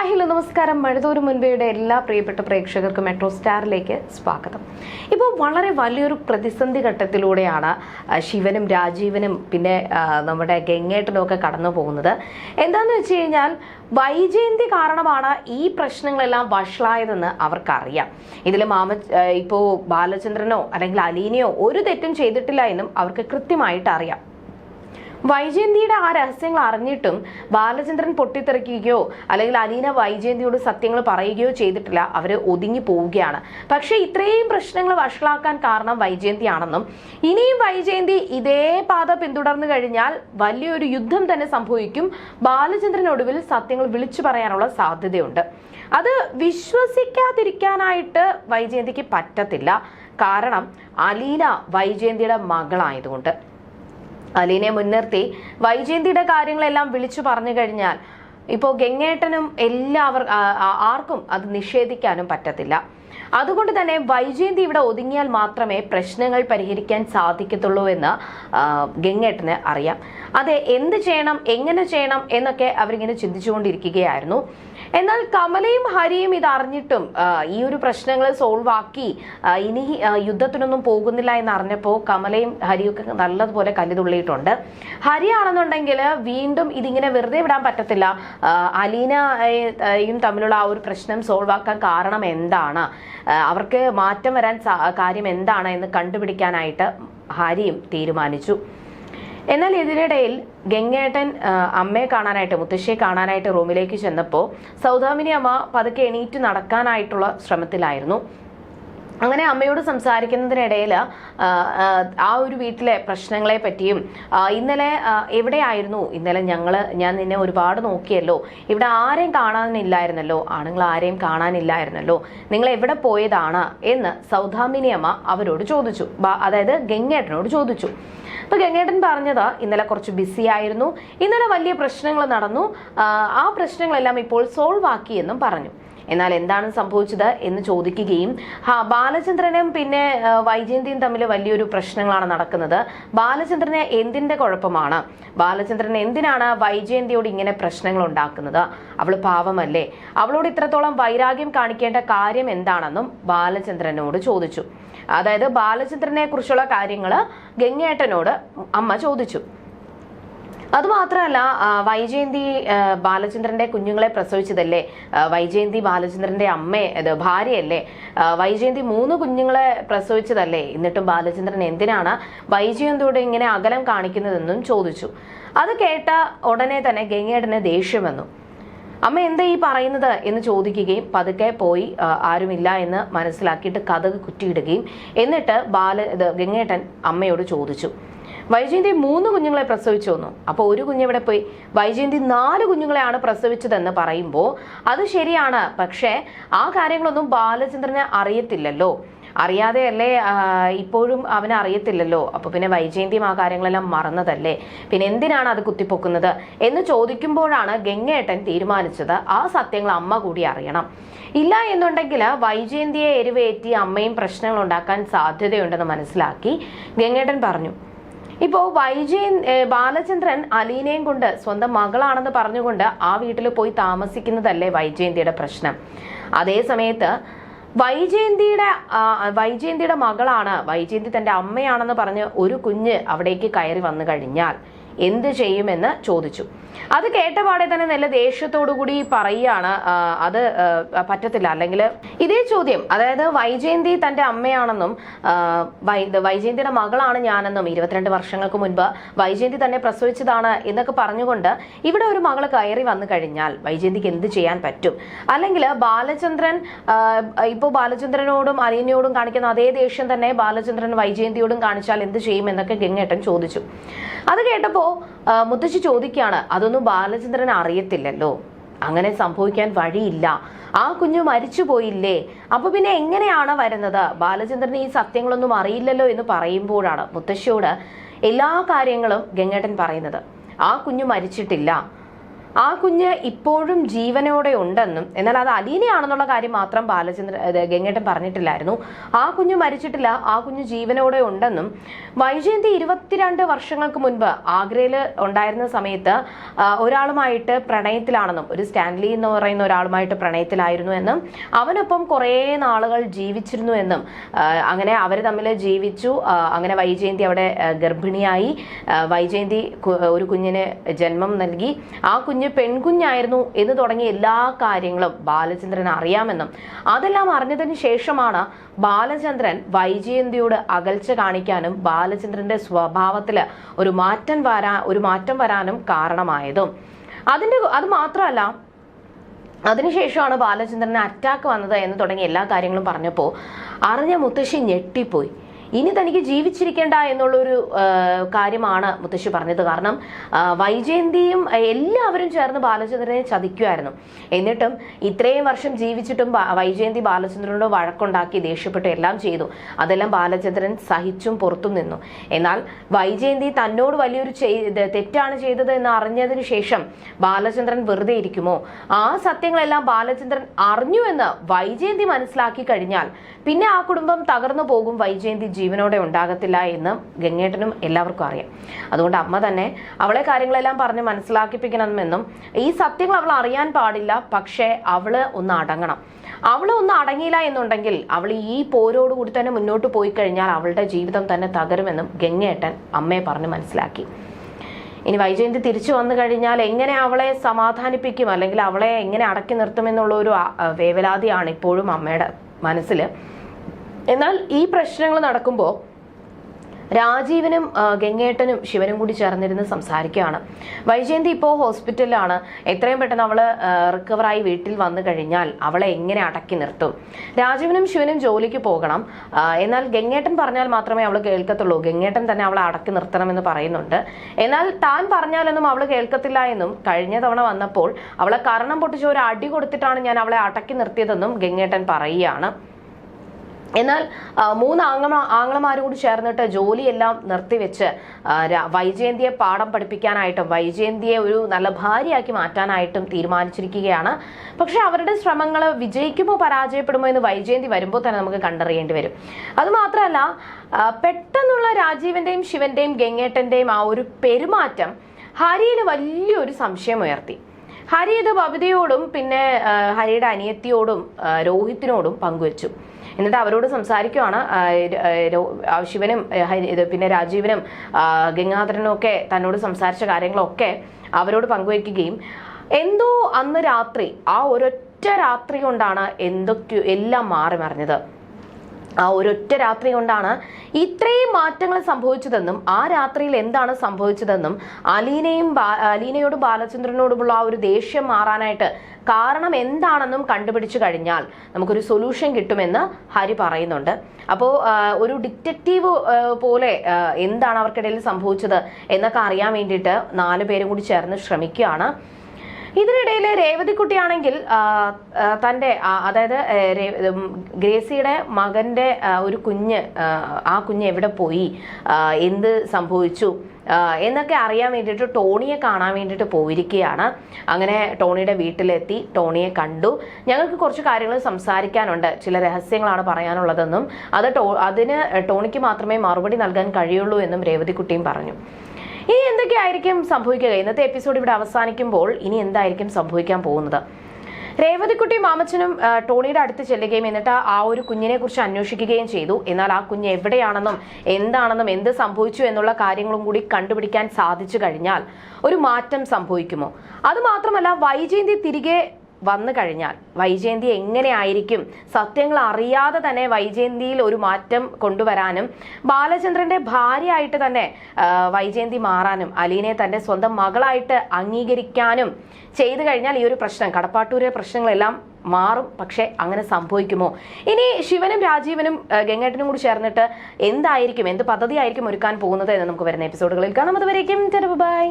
Hi hello നമസ്കാരം. മഴതോരു മുൻപേയുടെ എല്ലാ പ്രിയപ്പെട്ട പ്രേക്ഷകർക്കും മെട്രോ സ്റ്റാറിലേക്ക് സ്വാഗതം. ഇപ്പോൾ വളരെ വലിയൊരു പ്രതിസന്ധി ഘട്ടത്തിലൂടെയാണ് ശിവനും രാജീവനും പിന്നെ നമ്മുടെ ഗംഗേട്ടനും ഒക്കെ കടന്നു പോകുന്നത്. എന്താണെന്ന് വെച്ച് കഴിഞ്ഞാൽ വൈജയന്തി കാരണമാണ് ഈ പ്രശ്നങ്ങളെല്ലാം വഷളായതെന്ന് അവർക്കറിയാം. ഇതിൽ മാമ ഇപ്പോൾ ബാലചന്ദ്രനോ അല്ലെങ്കിൽ അലീനയോ ഒരു തെറ്റും ചെയ്തിട്ടില്ല എന്നും അവർക്ക് കൃത്യമായിട്ട് അറിയാം. വൈജയന്തിയുടെ ആ രഹസ്യങ്ങൾ അറിഞ്ഞിട്ടും ബാലചന്ദ്രൻ പൊട്ടിത്തെറിക്കുകയോ അല്ലെങ്കിൽ അലീന വൈജയന്തിയോട് സത്യങ്ങൾ പറയുകയോ ചെയ്തിട്ടില്ല. അവർ ഒതുങ്ങി പോവുകയാണ്. പക്ഷെ ഇത്രയും പ്രശ്നങ്ങൾ വഷളാക്കാൻ കാരണം വൈജയന്തിയാണെന്നും ഇനിയും വൈജയന്തി ഇതേ പാത പിന്തുടർന്നു കഴിഞ്ഞാൽ വലിയൊരു യുദ്ധം തന്നെ സംഭവിക്കും. ബാലചന്ദ്രൻ ഒടുവിൽ സത്യങ്ങൾ വിളിച്ചു പറയാനുള്ള സാധ്യതയുണ്ട്. അത് വിശ്വസിക്കാതിരിക്കാനായിട്ട് വൈജയന്തിക്ക് പറ്റത്തില്ല. കാരണം അലീന വൈജയന്തിയുടെ മകളായതുകൊണ്ട്. അലീനെ മുൻനിർത്തി. വൈജയന്തിയുടെ കാര്യങ്ങളെല്ലാം വിളിച്ചു പറഞ്ഞു കഴിഞ്ഞാൽ ഇപ്പോൾ ഗംഗേട്ടനും എല്ലാവർ ആർക്കും അത് നിഷേധിക്കാനും പറ്റത്തില്ല. അതുകൊണ്ട് തന്നെ വൈജയന്തി ഇവിടെ ഒതുങ്ങിയാൽ മാത്രമേ പ്രശ്നങ്ങൾ പരിഹരിക്കാൻ സാധിക്കത്തുള്ളൂ എന്ന് ഗംഗേട്ടന് അറിയാം. അതെ എന്ത് ചെയ്യണം എങ്ങനെ ചെയ്യണം എന്നൊക്കെ അവരിങ്ങനെ ചിന്തിച്ചുകൊണ്ടിരിക്കുകയായിരുന്നു. എന്നാൽ കമലയും ഹരിയും ഇത് അറിഞ്ഞിട്ടും ഈ ഒരു പ്രശ്നങ്ങൾ സോൾവ് ആക്കി ഇനി യുദ്ധത്തിനൊന്നും പോകുന്നില്ല എന്ന് അറിഞ്ഞപ്പോൾ കമലയും ഹരിയൊക്കെ നല്ലതുപോലെ കല്ലുതുള്ളിയിട്ടുണ്ട്. ഹരിയാണെന്നുണ്ടെങ്കിൽ വീണ്ടും ഇതിങ്ങനെ വെറുതെ വിടാൻ പറ്റത്തില്ല. അലീനയും തമ്മിലുള്ള ആ ഒരു പ്രശ്നം സോൾവ് ആക്കാൻ കാരണം എന്താണ്? അവർക്ക് മാറ്റം വരാൻ കാര്യം എന്താണ് എന്ന് കണ്ടുപിടിക്കാനായിട്ട് ഹരിയും തീരുമാനിച്ചു. എന്നാൽ ഇതിനിടയിൽ ഗംഗേട്ടൻ അമ്മയെ കാണാനായിട്ട് മുത്തശ്ശിയെ കാണാനായിട്ട് റൂമിലേക്ക് ചെന്നപ്പോൾ സൗദാമിനി അമ്മ പതുക്കെ എണീറ്റ് നടക്കാനായിട്ടുള്ള ശ്രമത്തിലായിരുന്നു. അങ്ങനെ അമ്മയോട് സംസാരിക്കുന്നതിനിടയിൽ ആ, ഒരു വീട്ടിലെ പ്രശ്നങ്ങളെ പറ്റിയും ഇന്നലെ എവിടെയായിരുന്നു? ഇന്നലെ ഞങ്ങൾ ഞാൻ നിന്നെ ഒരുപാട് നോക്കിയല്ലോ. ഇവിടെ ആരെയും കാണാനില്ലായിരുന്നല്ലോ. ആണുങ്ങൾ ആരെയും കാണാനില്ലായിരുന്നല്ലോ. നിങ്ങൾ എവിടെ പോയതാണ്? എന്ന് സൗദാമിനി അമ്മ അവരോട് ചോദിച്ചു. അതായത് ഗംഗേട്ടനോട് ചോദിച്ചു. അപ്പൊ ഗംഗേട്ടൻ പറഞ്ഞത് ഇന്നലെ കുറച്ച് ബിസി ആയിരുന്നു. ഇന്നലെ വലിയ പ്രശ്നങ്ങൾ നടന്നു. ആ, പ്രശ്നങ്ങളെല്ലാം ഇപ്പോൾ സോൾവ് ആക്കി എന്നും പറഞ്ഞു. എന്നാൽ എന്താണ് സംഭവിച്ചത് എന്ന് ചോദിക്കുകയും ബാലചന്ദ്രനും പിന്നെ വൈജയന്തിയും തമ്മിൽ വലിയൊരു പ്രശ്നങ്ങളാണ് നടക്കുന്നത്. ബാലചന്ദ്രന് എന്തിന്റെ കുഴപ്പമാണ്? ബാലചന്ദ്രൻ എന്തിനാണ് വൈജയന്തിയോട് ഇങ്ങനെ പ്രശ്നങ്ങൾ ഉണ്ടാക്കുന്നത്? അവൾ പാവമല്ലേ? അവളോട് ഇത്രത്തോളം വൈരാഗ്യം കാണിക്കേണ്ട കാര്യം എന്താണെന്നും ബാലചന്ദ്രനോട് ചോദിച്ചു. അതായത് ബാലചന്ദ്രനെ കുറിച്ചുള്ള കാര്യങ്ങൾ ഗംഗേട്ടനോട് അമ്മ ചോദിച്ചു. അതുമാത്രമല്ല വൈജയന്തി ബാലചന്ദ്രന്റെ കുഞ്ഞുങ്ങളെ പ്രസവിച്ചതല്ലേ? വൈജയന്തി ബാലചന്ദ്രന്റെ അമ്മ ഭാര്യയല്ലേ? വൈജയന്തി മൂന്ന് കുഞ്ഞുങ്ങളെ പ്രസവിച്ചതല്ലേ? എന്നിട്ടും ബാലചന്ദ്രൻ എന്തിനാണ് വൈജയന്തിയോട് ഇങ്ങനെ അകലം കാണിക്കുന്നതെന്നും ചോദിച്ചു. അത് കേട്ട ഉടനെ തന്നെ ഗംഗേടന് ദേഷ്യം വന്നു. അമ്മ എന്താ ഈ പറയുന്നത്? എന്ന് ചോദിക്കുകയും പതുക്കെ പോയി ആരുമില്ല എന്ന് മനസ്സിലാക്കിയിട്ട് കഥക് കുറ്റിയിടുകയും എന്നിട്ട് ബാല ഗംഗേട്ടൻ അമ്മയോട് ചോദിച്ചു. വൈജയന്തി മൂന്ന് കുഞ്ഞുങ്ങളെ പ്രസവിച്ചു വന്നു. അപ്പോൾ ഒരു കുഞ്ഞെവിടെ പോയി? വൈജയന്തി നാല് കുഞ്ഞുങ്ങളെയാണ് പ്രസവിച്ചതെന്ന് പറയുമ്പോൾ അത് ശരിയാണ്. പക്ഷേ ആ കാര്യങ്ങളൊന്നും ബാലചന്ദ്രന് അറിയത്തില്ലല്ലോ. അറിയാതെയല്ലേ അല്ലേ ഇപ്പോഴും അവന് അറിയത്തില്ലല്ലോ. അപ്പൊ പിന്നെ വൈജയന്തിയും ആ കാര്യങ്ങളെല്ലാം മറന്നതല്ലേ? പിന്നെ എന്തിനാണ് അത് കുത്തിപ്പൊക്കുന്നത്? എന്ന് ചോദിക്കുമ്പോഴാണ് ഗംഗേട്ടൻ തീരുമാനിച്ചത് ആ സത്യങ്ങൾ അമ്മ കൂടി അറിയണം. ഇല്ല എന്നുണ്ടെങ്കിൽ വൈജയന്തിയെ എരിവേറ്റി അമ്മയും പ്രശ്നങ്ങൾ ഉണ്ടാക്കാൻ സാധ്യതയുണ്ടെന്ന് മനസ്സിലാക്കി ഗംഗേട്ടൻ പറഞ്ഞു. ഇപ്പോൾ വൈജയൻ ബാലചന്ദ്രൻ അലീനയും കൊണ്ട് സ്വന്തം മകളാണെന്ന് പറഞ്ഞുകൊണ്ട് ആ വീട്ടിൽ പോയി താമസിക്കുന്നതല്ലേ വൈജയന്തിയുടെ പ്രശ്നം. അതേ സമയത്ത് വൈജയന്തിയുടെ വൈജയന്തിയുടെ മകളാണ് വൈജയന്തി തന്റെ അമ്മയാണെന്ന് പറഞ്ഞ് ഒരു കുഞ്ഞ് അവിടേക്ക് കയറി വന്നു കഴിഞ്ഞാൽ എന്ത് ചെയ്യുമെന്ന് ചോദിച്ചു. അത് കേട്ടപാടെ തന്നെ നല്ല ദേഷ്യത്തോടു കൂടി പറയുകയാണ് അത് പറ്റത്തില്ല. അല്ലെങ്കിൽ ഇതേ ചോദ്യം അതായത് വൈജയന്തി തന്റെ അമ്മയാണെന്നും വൈജയന്തിയുടെ മകളാണ് ഞാനെന്നും ഇരുപത്തിരണ്ട് വർഷങ്ങൾക്ക് മുൻപ് വൈജയന്തി തന്നെ പ്രസവിച്ചതാണ് എന്നൊക്കെ പറഞ്ഞുകൊണ്ട് ഇവിടെ ഒരു മകൾ കയറി വന്നു കഴിഞ്ഞാൽ വൈജയന്തിക്ക് എന്ത് ചെയ്യാൻ പറ്റും? അല്ലെങ്കിൽ ബാലചന്ദ്രൻ ഇപ്പോൾ ബാലചന്ദ്രനോടും അലീനയോടും കാണിക്കുന്ന അതേ ദേഷ്യം തന്നെ ബാലചന്ദ്രൻ വൈജയന്തിയോടും കാണിച്ചാൽ എന്ത് ചെയ്യും എന്നൊക്കെ ഗംഗേട്ടൻ ചോദിച്ചു. അത് കേട്ടപ്പോ ആ, മുത്തശ്ശി ചോദിക്കുകയാണ് അതൊന്നും ബാലചന്ദ്രൻ അറിയത്തില്ലല്ലോ. അങ്ങനെ സംഭവിക്കാൻ വഴിയില്ല. ആ കുഞ്ഞു മരിച്ചു പോയില്ലേ? അപ്പൊ പിന്നെ എങ്ങനെയാണ് വരുന്നത്? ബാലചന്ദ്രൻ ഈ സത്യങ്ങളൊന്നും അറിയില്ലല്ലോ എന്ന് പറയുമ്പോഴാണ് മുത്തശ്ശിയോട് എല്ലാ കാര്യങ്ങളും ഗംഗേട്ടൻ പറയുന്നത്. ആ കുഞ്ഞു മരിച്ചിട്ടില്ല. ആ കുഞ്ഞ് ഇപ്പോഴും ജീവനോടെ ഉണ്ടെന്നും എന്നാൽ അത് അലീനയാണെന്നുള്ള കാര്യം മാത്രം ബാലചന്ദ്ര ഗംഗേട്ടൻ പറഞ്ഞിട്ടില്ലായിരുന്നു. ആ കുഞ്ഞ് മരിച്ചിട്ടില്ല ആ കുഞ്ഞ് ജീവനോടെ ഉണ്ടെന്നും വൈജയന്തി ഇരുപത്തിരണ്ട് വർഷങ്ങൾക്ക് മുൻപ് ആഗ്രയിൽ ഉണ്ടായിരുന്ന സമയത്ത് ഒരാളുമായിട്ട് പ്രണയത്തിലാണെന്നും ഒരു സ്റ്റാൻലി എന്ന് പറയുന്ന ഒരാളുമായിട്ട് പ്രണയത്തിലായിരുന്നു എന്നും അവനൊപ്പം കുറേ നാളുകൾ ജീവിച്ചിരുന്നു എന്നും അങ്ങനെ അവർ തമ്മിൽ ജീവിച്ചു. അങ്ങനെ വൈജയന്തി അവിടെ ഗർഭിണിയായി. വൈജയന്തി ഒരു കുഞ്ഞിന് ജന്മം നൽകി. ആ പെൺകുഞ്ഞായിരുന്നു എന്ന് തുടങ്ങിയ എല്ലാ കാര്യങ്ങളും ബാലചന്ദ്രൻ അറിയാമെന്നും. അതെല്ലാം അറിഞ്ഞതിന് ശേഷമാണ് ബാലചന്ദ്രൻ വൈജയന്തിയോട് അകൽച്ച കാണിക്കാനും ബാലചന്ദ്രന്റെ സ്വഭാവത്തിൽ ഒരു മാറ്റം വരാ ഒരു മാറ്റം വരാനും കാരണമായതും. അതിന്റെ അത് മാത്രമല്ല അതിനുശേഷമാണ് ബാലചന്ദ്രന് അറ്റാക്ക് വന്നത് എന്ന് തുടങ്ങിയ എല്ലാ കാര്യങ്ങളും പറഞ്ഞപ്പോൾ അറിഞ്ഞ മുത്തശ്ശി ഞെട്ടിപ്പോയി. ഇനി തനിക്ക് ജീവിച്ചിരിക്കേണ്ട എന്നുള്ളൊരു കാര്യമാണ് മുത്തശ്ശി പറഞ്ഞത്. കാരണം വൈജയന്തിയും എല്ലാവരും ചേർന്ന് ബാലചന്ദ്രനെ ചതിക്കുമായിരുന്നു എന്നിട്ടും ഇത്രയും വർഷം ജീവിച്ചിട്ടും വൈജയന്തി ബാലചന്ദ്രനോട് വഴക്കുണ്ടാക്കി ദേഷ്യപ്പെട്ട് എല്ലാം ചെയ്തു. അതെല്ലാം ബാലചന്ദ്രൻ സഹിച്ചും പുറത്തും നിന്നു. എന്നാൽ വൈജയന്തി തന്നോട് വലിയൊരു തെറ്റാണ് ചെയ്തത് എന്ന് അറിഞ്ഞതിന് ശേഷം ബാലചന്ദ്രൻ വെറുതെ ഇരിക്കുമോ? ആ സത്യങ്ങളെല്ലാം ബാലചന്ദ്രൻ അറിഞ്ഞു എന്ന് വൈജയന്തി മനസ്സിലാക്കി കഴിഞ്ഞാൽ പിന്നെ ആ കുടുംബം തകർന്നു പോകും വൈജയന്തി ജീവനോടെ ഉണ്ടാകത്തില്ല എന്ന് ഗംഗേട്ടനും എല്ലാവർക്കും അറിയാം. അതുകൊണ്ട് അമ്മ തന്നെ അവളെ കാര്യങ്ങളെല്ലാം പറഞ്ഞ് മനസ്സിലാക്കിപ്പിക്കണമെന്നും ഈ സത്യങ്ങൾ അവൾ അറിയാൻ പാടില്ല പക്ഷേ അവൾ ഒന്ന് അടങ്ങണം. അവൾ ഒന്ന് അടങ്ങിയില്ല എന്നുണ്ടെങ്കിൽ അവൾ ഈ പോരോടുകൂടി തന്നെ മുന്നോട്ട് പോയി കഴിഞ്ഞാൽ അവളുടെ ജീവിതം തന്നെ തകരുമെന്നും ഗംഗേട്ടൻ അമ്മയെ പറഞ്ഞ് മനസ്സിലാക്കി. ഇനി വൈജയന്തി തിരിച്ചു വന്നു കഴിഞ്ഞാൽ എങ്ങനെ അവളെ സമാധാനിപ്പിക്കും? അല്ലെങ്കിൽ അവളെ എങ്ങനെ അടക്കി നിർത്തുമെന്നുള്ള ഒരു വേവലാതിയാണ് ഇപ്പോഴും അമ്മയുടെ മനസ്സിൽ എന്നാൽ ഈ പ്രശ്നങ്ങൾ നടക്കുമ്പോൾ രാജീവനും ഗംഗേട്ടനും ശിവനും കൂടി ചേർന്നിരുന്ന് സംസാരിക്കുകയാണ്. വൈജയന്തി ഇപ്പോൾ ഹോസ്പിറ്റലിലാണ്. എത്രയും പെട്ടെന്ന് അവൾ റിക്കവറായി വീട്ടിൽ വന്നു കഴിഞ്ഞാൽ അവളെ എങ്ങനെ അടക്കി നിർത്തും? രാജീവനും ശിവനും ജോലിക്ക് പോകണം. എന്നാൽ ഗംഗേട്ടൻ പറഞ്ഞാൽ മാത്രമേ അവൾ കേൾക്കത്തുള്ളൂ. ഗംഗേട്ടൻ തന്നെ അവളെ അടക്കി നിർത്തണമെന്ന് പറയുന്നുണ്ട്. എന്നാൽ താൻ പറഞ്ഞാലൊന്നും അവൾ കേൾക്കത്തില്ല എന്നും കഴിഞ്ഞ തവണ വന്നപ്പോൾ അവളെ കരണം പൊട്ടിച്ച് ഒരു അടി കൊടുത്തിട്ടാണ് ഞാൻ അവളെ അടക്കി നിർത്തിയതെന്നും ഗംഗേട്ടൻ പറയുകയാണ്. എന്നാൽ മൂന്ന് ആംഗ്ല ആംഗ്ലമാരും കൂടി ചേർന്നിട്ട് ജോലിയെല്ലാം നിർത്തിവെച്ച് വൈജയന്തിയെ പാഠം പഠിപ്പിക്കാനായിട്ടും വൈജയന്തിയെ ഒരു നല്ല ഭാര്യയാക്കി മാറ്റാനായിട്ടും തീരുമാനിച്ചിരിക്കുകയാണ്. പക്ഷെ അവരുടെ ശ്രമങ്ങൾ വിജയിക്കുമോ പരാജയപ്പെടുമോ എന്ന് വൈജയന്തി വരുമ്പോൾ തന്നെ നമുക്ക് കണ്ടറിയേണ്ടി വരും. അതുമാത്രമല്ല പെട്ടെന്നുള്ള രാജീവിന്റെയും ശിവന്റെയും ഗംഗേട്ടന്റെയും ആ ഒരു പെരുമാറ്റം ഹരിയിൽ വലിയൊരു സംശയം ഉയർത്തി. ഹരി ഇത് ബബിതയോടും പിന്നെ ഹരിയുടെ അനിയത്തിയോടും രോഹിത്തിനോടും പങ്കുവച്ചു. എന്നിട്ട് അവരോട് സംസാരിക്കുവാണ്. ശിവനും പിന്നെ രാജീവനും ഗംഗാധരനും ഒക്കെ തന്നോട് സംസാരിച്ച കാര്യങ്ങളൊക്കെ അവരോട് പങ്കുവയ്ക്കുകയും. എന്തോ അന്ന് രാത്രി ആ ഒരൊറ്റ രാത്രി കൊണ്ടാണ് എന്തൊക്കെയോ എല്ലാം മാറി മറിഞ്ഞത്. ആ ഒരൊറ്റ രാത്രി കൊണ്ടാണ് ഇത്രയും മാറ്റങ്ങൾ സംഭവിച്ചതെന്നും ആ രാത്രിയിൽ എന്താണ് സംഭവിച്ചതെന്നും അലീനയും അലീനയോടും ബാലചന്ദ്രനോടുമുള്ള ആ ഒരു ദേഷ്യം മാറാനായിട്ട് കാരണം എന്താണെന്നും കണ്ടുപിടിച്ചു കഴിഞ്ഞാൽ നമുക്കൊരു സൊല്യൂഷൻ കിട്ടുമെന്ന് ഹരി പറയുന്നുണ്ട്. അപ്പോൾ ഒരു ഡിറ്റക്റ്റീവ് പോലെ എന്താണ് അവർക്കിടയിൽ സംഭവിച്ചത് എന്നൊക്കെ അറിയാൻ വേണ്ടിയിട്ട് നാല് പേരും കൂടി ചേർന്ന് ശ്രമിക്കുകയാണ്. ഇതിനിടയിൽ രേവതിക്കുട്ടിയാണെങ്കിൽ തന്റെ അതായത് ഗ്രേസിയുടെ മകന്റെ ഒരു കുഞ്ഞ് ആ കുഞ്ഞ് എവിടെ പോയി? എന്ത് സംഭവിച്ചു? എന്നൊക്കെ അറിയാൻ വേണ്ടിയിട്ട് ടോണിയെ കാണാൻ വേണ്ടിയിട്ട് പോയിരിക്കുകയാണ്. അങ്ങനെ ടോണിയുടെ വീട്ടിലെത്തി ടോണിയെ കണ്ടു. ഞങ്ങൾക്ക് കുറച്ച് കാര്യങ്ങൾ സംസാരിക്കാനുണ്ട്. ചില രഹസ്യങ്ങളാണ് പറയാനുള്ളതെന്നും അത് ടോ അതിന് ടോണിക്ക് മാത്രമേ മറുപടി നൽകാൻ കഴിയുള്ളൂ എന്നും രേവതിക്കുട്ടിയും പറഞ്ഞു. ഇനി എന്തൊക്കെയായിരിക്കും സംഭവിക്കുക? ഇന്നത്തെ എപ്പിസോഡ് ഇവിടെ അവസാനിക്കുമ്പോൾ ഇനി എന്തായിരിക്കും സംഭവിക്കാൻ പോകുന്നത്? രേവതിക്കുട്ടി മാമച്ചനും ടോണിയുടെ അടുത്ത് ചെല്ലുകയും എന്നിട്ട് ആ ഒരു കുഞ്ഞിനെ കുറിച്ച് അന്വേഷിക്കുകയും ചെയ്തു. എന്നാൽ ആ കുഞ്ഞ് എവിടെയാണെന്നും എന്താണെന്നും എന്ത് സംഭവിച്ചു എന്നുള്ള കാര്യങ്ങളും കൂടി കണ്ടുപിടിക്കാൻ സാധിച്ചു കഴിഞ്ഞാൽ ഒരു മാറ്റം സംഭവിക്കുമോ? അതുമാത്രമല്ല വൈജയന്തി തിരികെ വന്നു കഴിഞ്ഞാൽ വൈജയന്തി എങ്ങനെയായിരിക്കും? സത്യങ്ങൾ അറിയാതെ തന്നെ വൈജയന്തിയിൽ ഒരു മാറ്റം കൊണ്ടുവരാനും ബാലചന്ദ്രന്റെ ഭാര്യയായിട്ട് തന്നെ വൈജയന്തി മാറാനും അലീനെ തന്റെ സ്വന്തം മകളായിട്ട് അംഗീകരിക്കാനും ചെയ്തു കഴിഞ്ഞാൽ ഈ ഒരു പ്രശ്നം കടപ്പാട്ടൂരിലെ പ്രശ്നങ്ങളെല്ലാം മാറും. പക്ഷെ അങ്ങനെ സംഭവിക്കുമോ? ഇനി ശിവനും രാജീവനും ഗംഗേട്ടനും കൂടി ചേർന്നിട്ട് എന്തായിരിക്കും എന്ത് പദ്ധതി ആയിരിക്കും ഒരുക്കാൻ പോകുന്നത് എന്ന് നമുക്ക് വരുന്ന എപ്പിസോഡുകളിൽ കാണാം. അതുവരേക്കും ബൈ.